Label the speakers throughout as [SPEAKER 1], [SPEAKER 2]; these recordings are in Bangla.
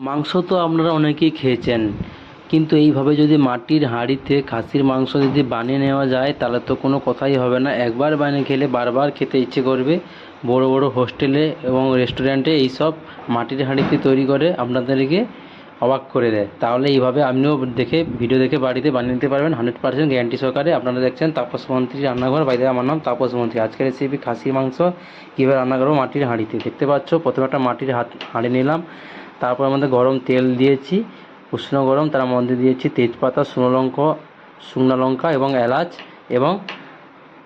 [SPEAKER 1] মাংস তো আপনারা অনেকেই খেয়েছেন। কিন্তু এইভাবে যদি মাটির হাঁড়িতে খাসির মাংস যদি বানিয়ে নেওয়া যায়, তাহলে তো কোনো কথাই হবে না। একবার বানিয়ে খেলে বারবার খেতে ইচ্ছে করবে। বড় বড় হোস্টেলে এবং রেস্টুরেন্টে এইসব মাটির হাঁড়িতে তৈরি করে আপনাদেরকে অবাক করে দেয়। তাহলে এইভাবে আপনিও দেখে, ভিডিও দেখে বাড়িতে বানিয়ে নিতে পারবেন। হান্ড্রেড পার্সেন্ট গ্যারান্টি সহকারে আপনারা দেখছেন তাপস মন্ত্রী রান্নাঘর। বাইরে আমার নাম তাপস মন্ত্রী। আজকের রেসিপি খাসির মাংস, কীভাবে রান্না করব মাটির হাঁড়িতে। দেখতে পাচ্ছ, প্রথমে একটা মাটির হাত, হাঁড়ি নিলাম। তারপর আমাদের গরম তেল দিয়েছি, উষ্ণ গরম, তার মধ্যে দিয়েছি তেজপাতা, শুকনো লঙ্কা শুকনো লঙ্কা এবং এলাচ এবং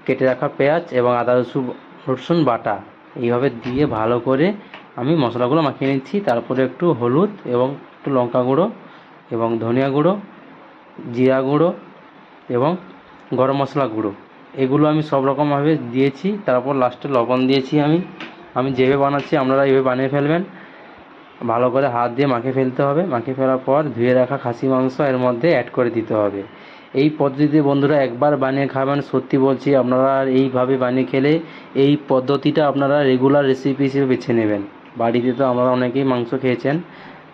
[SPEAKER 1] কেটে রাখা পেঁয়াজ এবং আদা, রসুন রসুন বাটা। এইভাবে দিয়ে ভালো করে আমি মশলাগুলো মাখিয়ে নিচ্ছি। তারপরে একটু হলুদ এবং একটু লঙ্কা গুঁড়ো এবং ধনিয়া গুঁড়ো, জিরা গুঁড়ো এবং গরম মশলা গুঁড়ো। এগুলো আমি সব রকমভাবে দিয়েছি। তারপর লাস্টে লবণ দিয়েছি আমি। আমি যেভাবে বানাচ্ছি আপনারা এইভাবে বানিয়ে ফেলবেন। ভালো করে হাত দিয়ে মাখে ফেলতে হবে। মাখিয়ে ফেলার পর ধুয়ে রাখা খাসি মাংস এর মধ্যে অ্যাড করে দিতে হবে। এই পদ্ধতিতে বন্ধুরা একবার বানিয়ে খাবেন। সত্যি বলছি, আপনারা এইভাবে বানিয়ে খেলে এই পদ্ধতিটা আপনারা রেগুলার রেসিপি হিসেবে বেছে নেবেন। বাড়িতে তো আমরা অনেকেই মাংস খেয়েছেন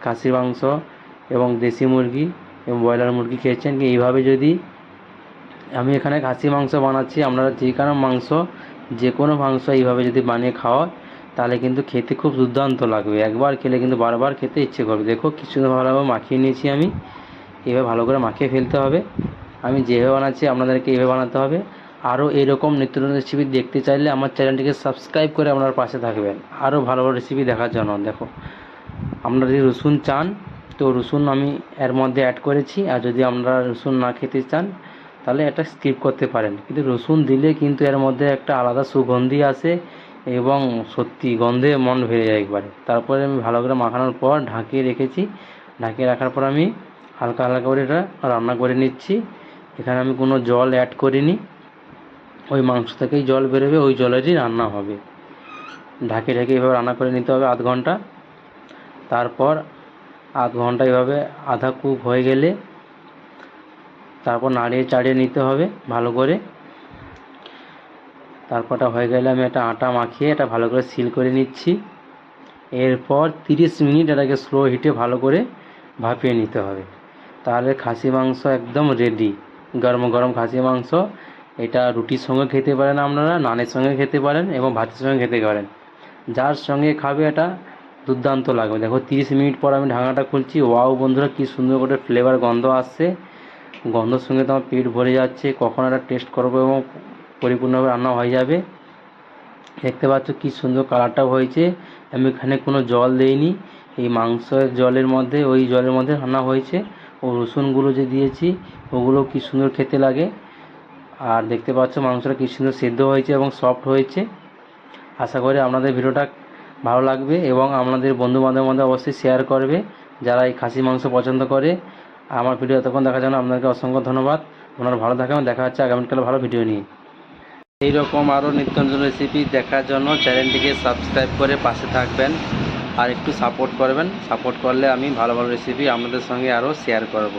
[SPEAKER 1] খাসির মাংস এবং দেশি মুরগি এবং ব্রয়লার মুরগি খেয়েছেন। কি এইভাবে যদি আমি এখানে খাসি মাংস বানাচ্ছি, আপনারা যে কোনো মাংস যে কোনো মাংস এইভাবে যদি বানিয়ে খাওয়া তাহলে কিন্তু খেতে খুব দুর্দান্ত লাগবে। একবার খেলে কিন্তু বারবার খেতে ইচ্ছে করবে। দেখো, কিছু ভালোভাবে মাখিয়ে নিয়েছি আমি। এভাবে ভালো করে মাখিয়ে ফেলতে হবে। আমি যেভাবে বানাচ্ছি, আপনাদেরকে এভাবে বানাতে হবে। আরও এরকম নিত্য নতুন রেসিপি দেখতে চাইলে আমার চ্যানেলটিকে সাবস্ক্রাইব করে আপনার পাশে থাকবেন। আরও ভালো ভালো রেসিপি দেখার জন্য। দেখো আপনারা যদি রসুন চান, তো রসুন আমি এর মধ্যে অ্যাড করেছি। আর যদি আপনারা রসুন না খেতে চান, তাহলে এটা স্কিপ করতে পারেন। কিন্তু রসুন দিলে কিন্তু এর মধ্যে একটা আলাদা সুগন্ধি আসে। এবং সত্যি গন্ধে মন ভরে যায় একবারে। তারপরে আমি ভালো করে মাখানোর পর ঢাকিয়ে রেখেছি। ঢাকিয়ে রাখার পর আমি হালকা হালকা করে এটা রান্না করে নিচ্ছি। এখানে আমি কোনো জল অ্যাড করিনি। ওই মাংস থেকেই জল বেরোবে, ওই জলেরই রান্না হবে। ঢাকে ঢাকে এভাবে রান্না করে নিতে হবে আধ ঘণ্টা। তারপর আধ ঘণ্টা এভাবে আধা কুক হয়ে গেলে তারপর নাড়িয়ে চাড়িয়ে নিতে হবে ভালো করে। তারপরটা হয়ে গেলে, আমি একটা আটা মাখিয়ে এটা ভালো করে সিল করে নিচ্ছি। এরপর তিরিশ মিনিট এটাকে স্লো হিটে ভালো করে ভাপিয়ে নিতে হবে। তাহলে খাসি মাংস একদম রেডি গরম গরম খাসি মাংস, এটা রুটির সঙ্গে খেতে পারেন আপনারা, নানের সঙ্গে খেতে পারেন এবং ভাতের সঙ্গে খেতে পারেন। যার সঙ্গে খাবে এটা দুর্দান্ত লাগবে। দেখো তিরিশ মিনিট পর আমি ঢাকনাটা খুলছি, ওয়াও বন্ধুরা কী সুন্দর করে ফ্লেভার গন্ধ আসছে। গন্ধর সঙ্গে তো আমার পেট ভরে যাচ্ছে, কখন এটা টেস্ট করব এবং পরিপূর্ণভাবে রান্না হয়ে যাবে। দেখতে পাচ্ছ কি সুন্দর কালারটাও হয়েছে। আমি এখানে কোনো জল দেইনি। এই মাংসের জলের মধ্যে, ওই জলের মধ্যে রান্না হয়েছে। ও রসুনগুলো যে দিয়েছি, ওগুলো কি সুন্দর খেতে লাগে। আর দেখতে পাচ্ছ মাংসটা কি সুন্দর সেদ্ধ হয়েছে এবং সফট হয়েছে। আশা করি আপনাদের ভিডিওটা ভালো লাগবে এবং আপনাদের বন্ধু বান্ধবের মধ্যে অবশ্যই শেয়ার করবে যারা এই খাসি মাংস পছন্দ করে। আমার ভিডিও এতক্ষণ দেখার জন্য আপনাদেরকে অসংখ্য ধন্যবাদ। আপনারা ভালো থাকবেন। দেখা হচ্ছে আগামীকালে ভালো ভিডিও নিয়ে। এইরকম আরও নিত্য নতুন রেসিপি দেখার জন্য চ্যানেলটিকে সাবস্ক্রাইব করে পাশে থাকবেন আর একটু সাপোর্ট করবেন। সাপোর্ট করলে আমি ভালো ভালো রেসিপি আপনাদের সঙ্গে আরও শেয়ার করব।